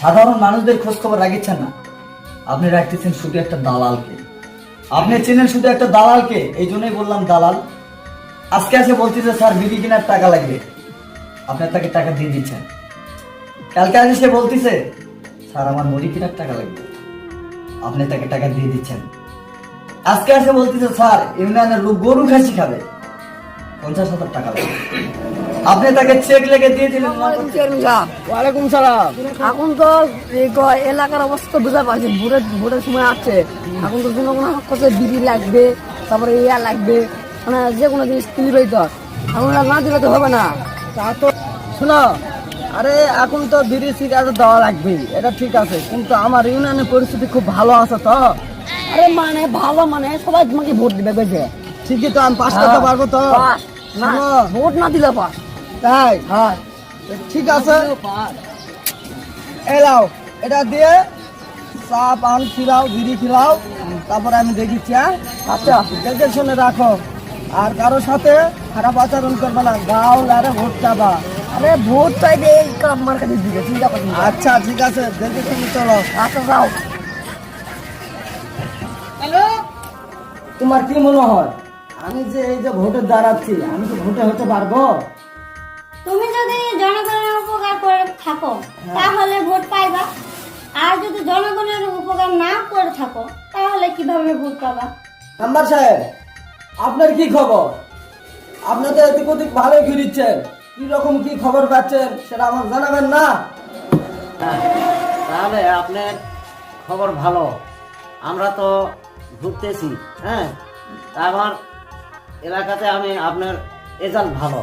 সাধারণ মানুষদের খোঁজ খবর রাখিচ্ছেন না। আপনি রাখতেছেন শুধু একটা দালালকে। আপনি চেনেন শুধু একটা দালালকে, এই জন্যই বললাম দালাল। আজকে এসে বলতেছে, স্যার বিড়ি কেনার টাকা লাগবে। আপনি তাকে টাকা দিয়ে দিচ্ছেন। কালকে আগে সে বলতেছে, স্যার, আমার মুড়ি কেনার টাকা লাগবে। আপনি তাকে টাকা দিয়ে দিচ্ছেন। আজকে আসে বলতেছে, স্যার, ইউনিয়নের লোক গরু খাসি খাবে। পঞ্চাশ হাজার টাকা লাগবে। আপনি তাকে চেক লেগে দিয়ে দিলেন। ওয়ালাইকুম সালাম এখন তো এলাকার অবস্থা বুঝতে পারছি ভোটের ভোটের সময় আসছে এখন তো জনগণ কত বিড়ি লাগবে তারপরে ইয়া লাগবে। মানে যে কোনো জিনিস কিনবেই তো এখন না দিলে তো হবে না। তা তো শোনো আরে এখন তো বিড়ি সিগারেট দেওয়া লাগবে এটা ঠিক আছে। কিন্তু আমার ইউনিয়নের পরিস্থিতি খুব ভালো আছে তো। আরে মানে ভালো মানে সবাই তোমাকে ভোট দিবে বুঝছে ঠিকই তো আমি পাস করতে পারব তো। না, ভোট না দিলে পাস তাই হ্যাঁ। ঠিক আছে। এলাও এটা দিয়ে চা পান খিলাও বিড়ি খিলাও তারপরে আমি দেখেছি হ্যাঁ। আচ্ছা দেখে শুনে রাখো। আর কারোর সাথে খারাপ আচরণ করবে না। গাও লারে ভোট চাবা আরে ভোট চাইবে এই আমার কাছে দিবে চিন্তা করছি আচ্ছা ঠিক আছে দেখে শুনে চলো। আচ্ছা যাও। তোমার কি মনে হয়? আমি যে এই যে ভোটে দাঁড়াচ্ছি আমি তো ভোটে হতে পারব? জনগণের উপকার করে থাকো তাহলে ভোট পাইবা। আর যদি জনগণের উপকার না করে থাকো তাহলে কীভাবে ভোট পাবা? নাম্বার সাহেব আপনার কি খবর? আপনাদের এদিক ওদিক ভালোই ঘুরিচ্ছেন। কি রকম কি খবর পাচ্ছেন সেটা আমার জানাবেন না? হ্যাঁ, তাহলে আপনার খবর ভালো। আমরা তো ঘুরতেছি হ্যাঁ? তা আমার এলাকাতে আমি আপনার রেজাল্ট ভালো।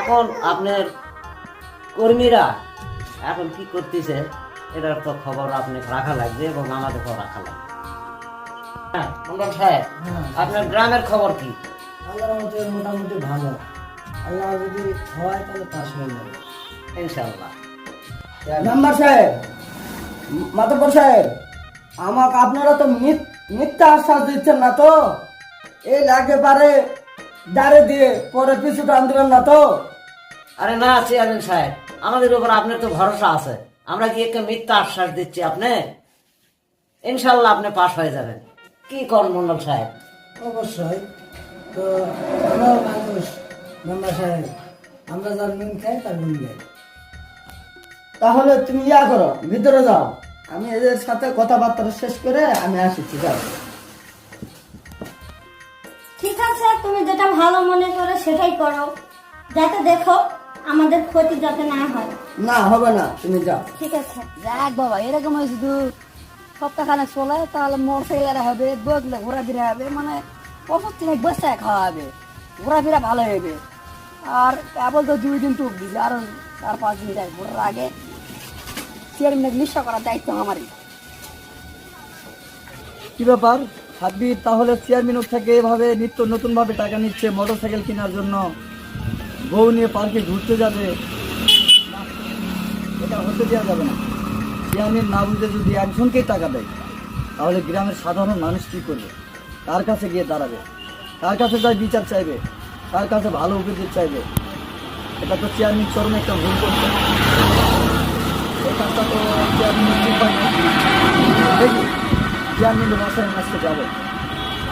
এখন আপনার কর্মীরা এখন কি করতেছে এটার তো খবর আপনি রাখা লাগবে এবং আমাদেরকেও রাখা লাগবে। হ্যাঁ মন্ডল সাহেব আপনার গ্রামের খবর কি? আল্লাহর মধ্যে মোটামুটি ভালো। আল্লাহ যদি হয় তাহলে পাশ হয়ে যাবে। ইনশাল্লাহ মেম্বার সাহেব মাতব্বর সাহেব আমাকে আপনারা তো মিথ- মিথ্যা আশ্বাস দিচ্ছেন না তো? এই লাগে পারে দাঁড়ে দিয়ে পরে পিছু টান দিবেন না তো? আরে না চেয়ারম্যান সাহেব আমাদের উপর আপনার তো ভরসা আছে। আমরা কি একটা মিথ্যা আশ্বাস দিচ্ছি আপনি? ইনশাল্লাহ আপনি পাশ হয়ে যাবেন। কি করেন মন্ডল সাহেব? অবশ্যই। তো মানুষ মেম্বার সাহেব। আমরা যার নুন খাই তার নুন খাই। তাহলে তুমি ইয়া করো ভিতরে যাও। আমি এদের সাথে কথাবার্তা শেষ করে আমি আসছি যাও। ঠিক আছে তুমি যেটা ভালো মনে করে সেটাই করো। যাতে দেখো আমাদের ক্ষতি যাতে না হয়। না হবে না তুমি যাও। ঠিক আছে। যাক বাবা এরকম হয় শুধু সপ্তাহখানে চলে তাহলে মোটর সাইকেল হবে বগলে ঘোরাফেরা হবে মানে প্রচুর থেকে বসে খাওয়া হবে ঘোরাফেরা ভালো হবে। আর কেবল তো দুই দিন টুক দিছে আর চার পাঁচ দিন যায় ভোটের আগে চেয়ারম্যান নিশ্চয় করার দায়িত্ব আমারই। কি ব্যাপার? সাব্বির তাহলে চেয়ারম্যান থেকে এভাবে নিত্য নতুন ভাবে টাকা নিচ্ছে মোটরসাইকেল কেনার জন্য? বউ নিয়ে পার্কে ঘুরতে যাবে, এটা হতে দেওয়া যাবে না। চেয়ারম্যান না বুঝে যদি একজনকেই টাকা দেয়, তাহলে গ্রামের সাধারণ মানুষ কি করবে? তার কাছে গিয়ে দাঁড়াবে। তার কাছে তার বিচার চাইবে। তার কাছে ভালো উপদেশ চাইবে। এটা তো চেয়ারম্যান চরম একটা ভুল করছে। চেয়ারম্যান। দেখি বাসায় আমি আজকে যাব।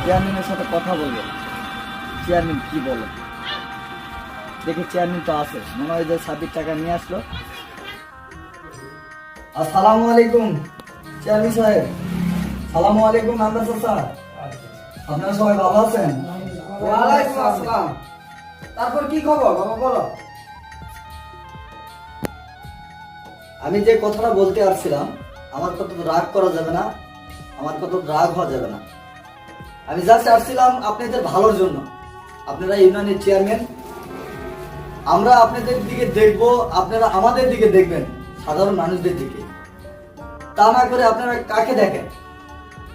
চেয়ারম্যানের সাথে কথা বলব। চেয়ারম্যান কি বলে? দেখি চেয়ারম্যান তো আছে। মনে হয় যে ছাব্বিশ টাকা নিয়ে আসলো। আসসালামু আলাইকুম চেয়ারম্যান সাহেব। সালামু আলাইকুম আমরা স্যার। আপনারা সবাই ভালো আছেন? ওয়ালাইকুম আসসালাম। তারপর কি খবর? বাবা বলো। আমি যে কথাটা বলতে আসছিলাম আমার কত রাগ করা যাবে না আমার কত রাগ হওয়া যাবে না। আমি জাস্ট আসছিলাম আপনাদের ভালোর জন্য। আপনারা ইউনিয়নের চেয়ারম্যান আমরা আপনাদের দিকে দেখব, আপনারা আমাদের দিকে দেখবেন, সাধারণ মানুষদের দিকে। তা না করে আপনারা কাকে দেখেন?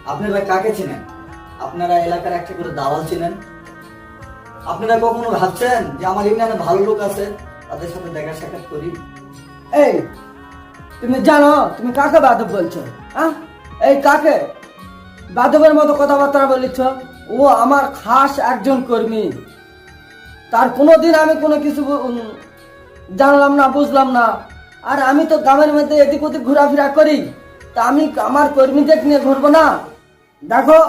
আপনারা কাকে চেনেন? আপনারা এলাকার একটা করে দালাল চিনেন? আপনারা কখনো ভাবছেন যে আমার ইউনিয়নে ভালো লোক আছে, তাদের সাথে দেখা সাক্ষাৎ করি? এই, তুমি জানো, তুমি কাকে বাদব বলছো হ্যাঁ এই কাকে? বাদবের মতো কথাবার্তা বলিছ? ও আমার খাস একজন কর্মী। তার কোনোদিন আমি কোনো কিছু জানলাম না, বুঝলাম না। আর আমি তো গ্রামের মধ্যে এদিক ওদিক ঘোরাফেরা করি। তা আমি আমার কর্মীদের নিয়ে ঘুরবো না। দেখো,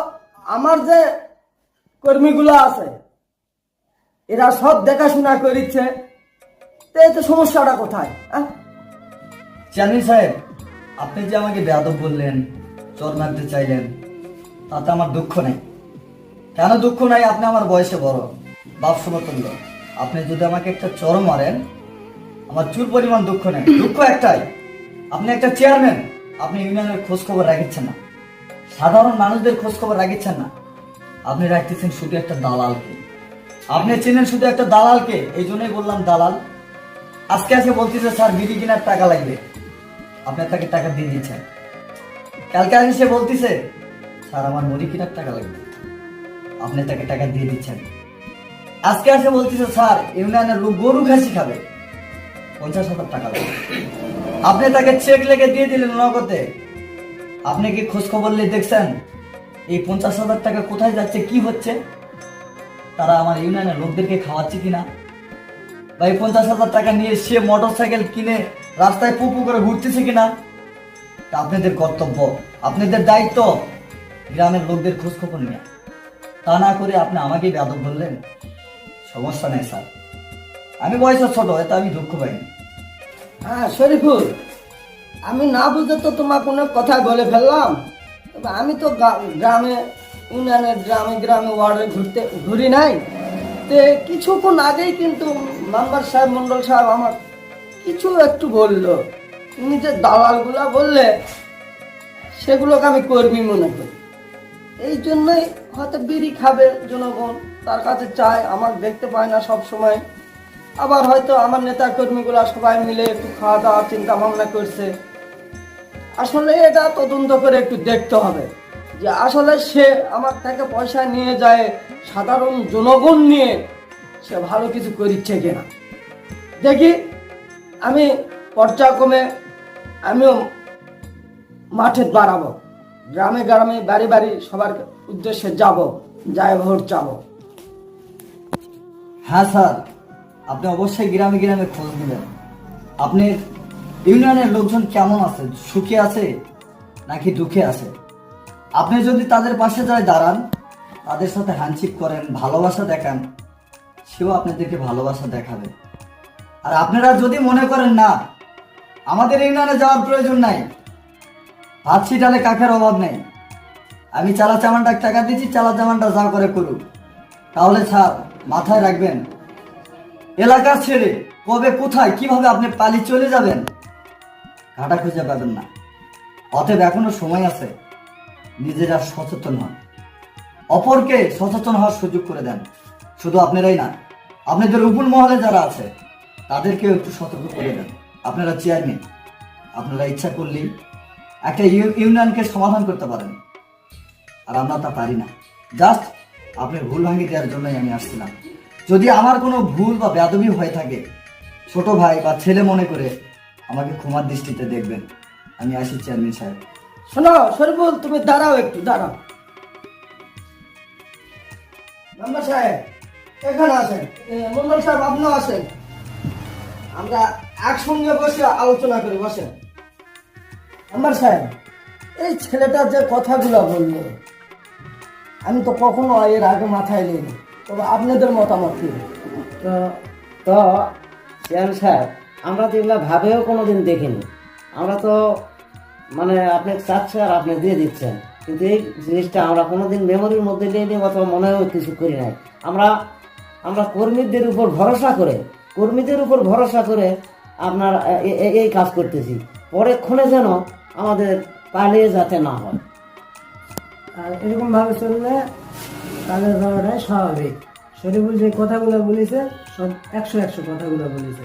আমার যে কর্মীগুলো আছে, এরা সব দেখাশোনা করিচ্ছে। তো সমস্যাটা কোথায় হ্যাঁ? চেয়ারম্যান সাহেব, আপনি যে আমাকে বেয়াদব বললেন, চর মারতে চাইলেন, তাতে আমার দুঃখ নেই। কেন দুঃখ নাই? আপনি আমার বয়সে বড়। বাপ সমতুল্য আপনি যদি আমাকে একটা চর মারেন, আমার চুর পরিমাণ দুঃখ নেই দুঃখ একটাই, আপনি একটা চেয়ারম্যান আপনি ইউনিয়নের খোঁজ খবর রাখিচ্ছেন না। সাধারণ মানুষদের খোঁজ খবর রাখিচ্ছেন না। আপনি রাখতেছেন শুধু একটা দালালকে। আপনি চেনেন শুধু একটা দালালকে, এই জন্যই বললাম দালাল। আজকে আজকে বলতেছে, স্যার, বিড়ি কেনার টাকা লাগবে। আপনি তাকে টাকা দিয়ে দিচ্ছেন কালকে আগে সে বলতেছে, স্যার, আমার মুড়ি কেনার টাকা লাগবে। আপনি তাকে টাকা দিয়ে দিচ্ছেন। আজকে আসে বলতেছে, স্যার, ইউনিয়নের লোক গরু খাসি খাবে। পঞ্চাশ হাজার টাকা আপনি তাকে চেক লেগে দিয়ে দিলেন নগদে। আপনি কি খোঁজ খবর নিয়ে দেখছেন? এই পঞ্চাশ হাজার টাকা কোথায় যাচ্ছে, কি হচ্ছে? তারা আমার ইউনিয়নের লোকদেরকে খাওয়াচ্ছে কিনা? বা এই পঞ্চাশ হাজার টাকা নিয়ে সে মোটর সাইকেল কিনে রাস্তায় পুপু করে ঘুরতেছে কিনা? তা আপনাদের কর্তব্য, আপনাদের দায়িত্ব। গ্রামের লোকদের খোঁজ খবর নেওয়া। তা না করে আপনি আমাকে বেদব বললেন? সমস্যা নেই স্যার। আমি বয়সে ছোট, এতে আমি দুঃখ পাইনি। হ্যাঁ শরীফুল, আমি না বুঝে তো তোমাকে কোনো কথা বলে ফেললাম। তবে আমি তো গ্রামে ইউনিয়নের গ্রামে গ্রামে, ওয়ার্ডে ঘুরতে, ঘুরি নাই। তে কিছুক্ষণ আগেই কিন্তু মেম্বার সাহেব মন্ডল সাহেব আমার কিছু একটু বলল। তুমি যে দালালগুলা বললে, সেগুলোকে আমি কর্মী মনে করি। এই জন্যই হয়তো বিড়ি খাবে জনগণ। তার কাছে চায় আমার দেখতে পায় না সব সময় আবার হয়তো আমার নেতা কর্মীগুলা সবাই মিলে একটু খাওয়া দাওয়া চিন্তা ভাবনা করছে। আসলে এটা তদন্ত করে একটু দেখতে হবে যে আসলে সে আমার থেকে পয়সা নিয়ে যায় সাধারণ জনগণ নিয়ে, সে ভালো কিছু করিচ্ছে কিনা। দেখি, আমি পর্যায়ক্রমে আমিও মাঠে বাড়াবো গ্রামে গ্রামে বাড়ি বাড়ি সবার উদ্দেশ্যে যাব যায় ভোট যাব। হ্যাঁ স্যার, আপনি অবশ্যই গ্রামে গ্রামে খোঁজ নেবেন। আপনি ইউনিয়নের লোকজন কেমন আছে, সুখে আছে নাকি দুঃখে আছে? আপনি যদি তাদের পাশে যায় দাঁড়ান, তাদের সাথে হ্যান্ডশিপ করেন, ভালোবাসা দেখান, সেও আপনাদেরকে ভালোবাসা দেখাবে। আর আপনারা যদি মনে করেন, না, আমাদের ইউনিয়নে যাওয়ার প্রয়োজন নাই ভাত ছিটালে কাকের অভাব নেই। আমি চালা চামানটা টাকা দিচ্ছি চালা চামানটা যা করে করুক। তাহলে স্যার মাথায় রাখবেন। এলাকা ছেড়ে কবে, কোথায়, কীভাবে আপনি পালি চলে যাবেন, ঘাটা খুঁজে পাবেন না। অতএব এখনও সময় আছে, নিজেরা সচেতন হন। অপরকে সচেতন হওয়ার সুযোগ করে দেন। শুধু আপনারাই না, আপনাদের উপর মহলে যারা আছে, তাদেরকেও একটু সতর্ক করে দেন। আপনারা চেয়ারম্যান আপনারা ইচ্ছা করলেই একটা ইউ- ইউনিয়নকে সমাধান করতে পারেন। আর আমরা তা পারি না। জাস্ট আপনি ভুল ভাঙি দেওয়ার জন্যই আমি আসছিলাম। যদি আমার কোনো ভুল বা বেদবি হয়ে থাকে, ছোট ভাই বা ছেলে মনে করে আমাকে ক্ষমার দৃষ্টিতে দেখবেন। আমি আসি চেয়ারম্যান সাহেব। শোনো, শরীফুল, তুমি দাঁড়াও একটু, দাঁড়াও। আমরা একসঙ্গে বসে আলোচনা করি বসেন। মেম্বার সাহেব, এই ছেলেটা যে কথাগুলো বলল আমি তো কখনো এর আগে মাথায় নিইনি। তবে আপনাদের মতামত কি? তো তো, চেয়ারম্যান সাহেব, আমরা তো এগুলো ভাবেও কোনো দিন দেখিনি। আমরা তো মানে আপনি চাচ্ছে আর আপনি দিয়ে দিচ্ছেন। কিন্তু এই জিনিসটা আমরা কোনো দিন মেমোরির মধ্যে নিয়ে নিয়ে অথবা মনেও কিছু করি নাই। আমরা আমরা কর্মীদের উপর ভরসা করে, কর্মীদের উপর ভরসা করে আপনার এই কাজ করতেছি। পরেক্ষণে যেন আমাদের পালিয়ে যাতে না হয়। আর এরকম ভাবে চললে তাদের যাওয়াটাই স্বাভাবিক। শরীফুল যে কথাগুলো বলেছে, সব একশো একশো কথাগুলো বলেছে।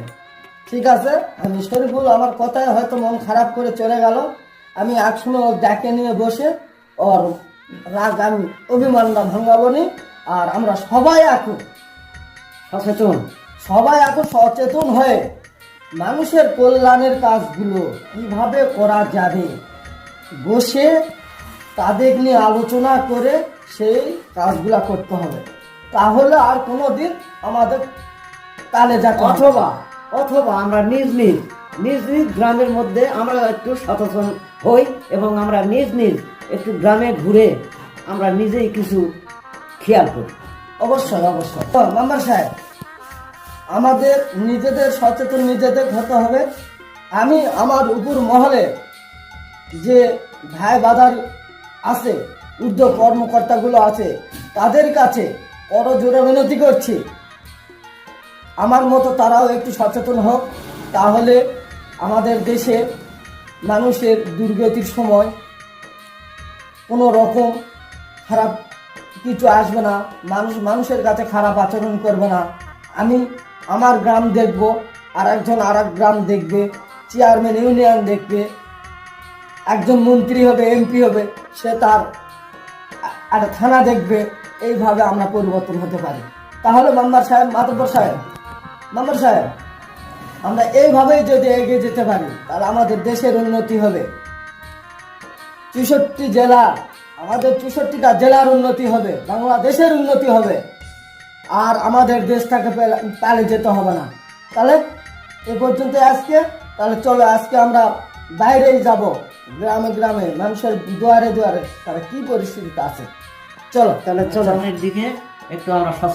ঠিক আছে, আমি শরীফুল, আমার কথায় হয়তো মন খারাপ করে চলে গেল। আমি একসময় ওর ডাকে নিয়ে বসে ওর রাগ আমি অভিমানটা ভাঙাবো নি। আর আমরা সবাই এখন সচেতন, সবাই এখন সচেতন হয়ে মানুষের কল্যাণের কাজগুলো কীভাবে করা যাবে? বসে তাদের নিয়ে আলোচনা করে সেই কাজগুলা করতে হবে। তাহলে আর কোনো দিন আমাদের কালে যা অথবা অথবা আমরা নিজ নিজ নিজ নিজ গ্রামের মধ্যে আমরা একটু সচেতন হই এবং আমরা নিজ নিজ একটু গ্রামে ঘুরে আমরা নিজেই কিছু খেয়াল করি। অবশ্যই অবশ্যই। তো, মেম্বার সাহেব আমাদের নিজেদের সচেতন নিজেদের হতে হবে। আমি আমার উপর মহলে যে ভাই বাদার আছে উদ্যোগ কর্মকর্তাগুলো আছে, তাদের কাছে বড় জোরে মিনতি করছি। আমার মতো তারাও একটু সচেতন হোক, তাহলে আমাদের দেশে মানুষের দুর্গতির সময় কোনো রকম খারাপ কিছু আসবে না, মানুষ, মানুষের কাছে খারাপ আচরণ করবে না। আমি আমার গ্রাম দেখব আর একজন আর গ্রাম দেখবে চেয়ারম্যান ইউনিয়ন দেখবে একজন মন্ত্রী হবে এমপি হবে, সে তার একটা থানা দেখবে, এইভাবে আমরা পরিবর্তন হতে পারি। তাহলে মাম্বার সাহেব, মাতব্বর সাহেব মাম্বার সাহেব, আমরা এইভাবেই যদি এগিয়ে যেতে পারি, তাহলে আমাদের দেশের উন্নতি হবে। চৌষট্টি জেলা, আমাদের চৌষট্টিটা জেলার উন্নতি হবে, বাংলাদেশের উন্নতি হবে। আর আমাদের দেশটাকে পালে যেতে হবে না। তাহলে এ পর্যন্ত আজকে, তাহলে চলো আজকে আমরা বাইরেই যাব। গ্রামে গ্রামে মানুষের দুয়ারে দুয়ারে তারা কি পরিস্থিতিতে আছে? চলো তাহলে চলো। দিকে একটু আমরা সচেতন